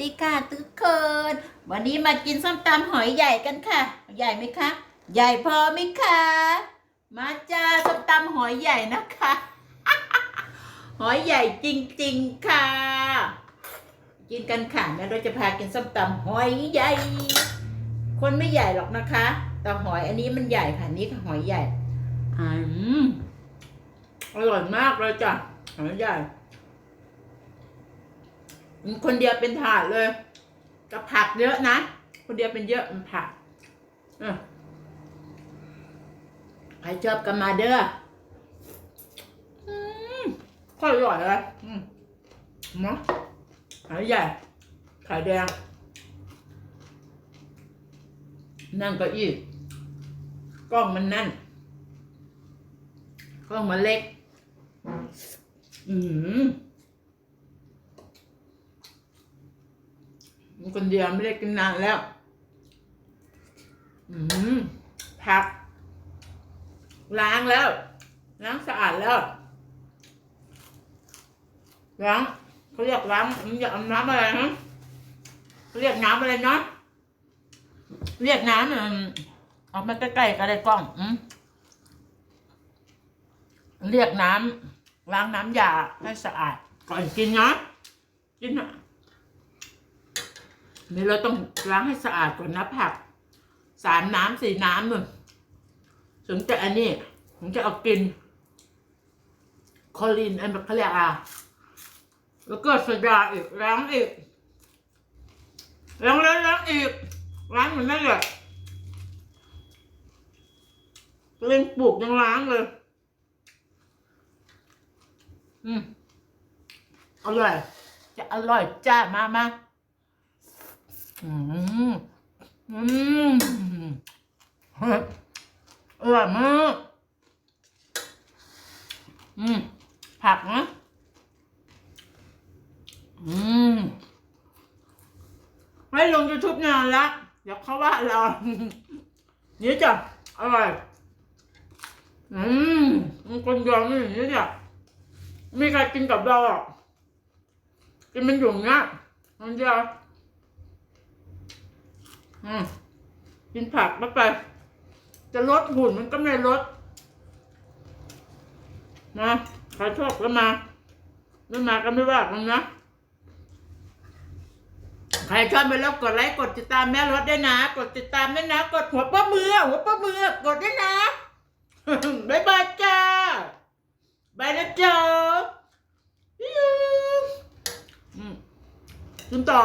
ดีค่ะทุกคน วันนี้มากินส้มตำหอยใหญ่กันค่ะ ใหญ่ไหมคะ ใหญ่พอไหมคะ มาจ้าส้มตำหอยใหญ่นะคะ หอยใหญ่จริงๆค่ะ กินกันค่ะแล้วเราจะพากินส้มตำหอยใหญ่ คนไม่ใหญ่หรอกนะคะ แต่หอยอันนี้มันใหญ่ค่ะนี่ค่ะหอยใหญ่อืมอร่อยมากเลยจ้ะหอยใหญ่ คนเดียวเป็นถาดเลย กับผักเยอะนะ คนเดียวเป็นเยอะมันผักอใครชอบกันมาเด้ออืมข้าวอร่อยเลยอืมเนาะขาใหญ่ขาแดง นั่งก็อีกล้องมันนั่น กล้องมันเล็ก อืม คนเดียวไม่ได้กินนานแล้ว อืมผัก ล้างแล้ว ล้างสะอาดแล้ว ล้างเขาเรียกล้างมันอยากเอาน้ำอะไรนะเขาเรียกน้ำอะไรเนาะเรียกน้ำอืมเออกมาใกล้ๆก็ได้กล้องอืมเรียกน้ำล้างน้ำยาให้สะอาดก่อนกินเนาะกินเนาะ นี่เราต้องล้างให้สะอาดก่อนนะผัก สามน้ำสี่น้ำนู่นถึงจะอันนี้ถึงจะเอากิน คอลินอันแบบเขาเรียกอะแล้วก็โซดาอีกล้างอีกล้างแล้วล้างอีกล้างเหมือนนั่นแหละเล่นปลูกยังล้างเลย อืมอร่อย จะอร่อยจ้ามามา อืมอืมอร่อยมากอืมผักนะอืมไม่ลงยูทูบนานละเดี๋ยวเขาว่าเรานี่จ้ะอร่อยอืมคนเดียวนี่อย่างนี้จ้ะไม่มีใครกินกับเราอะกินมันอยู่อย่างเงี้ยมันเดียว อืมกินผักเข้าไป จะลดหุ่นมันก็ไม่ลดนะใครชอบก็มาไม่มาก็ไม่ว่ากันนะใครชอบไปแล้วกดไลค์กดติดตามแม่รถด้นะ กดติดตามด้วยนะ กดหัวป้ามือหัวป้ามือกดได้นะบายบายจ้าบายนะจ๊ะอืมกินต่อ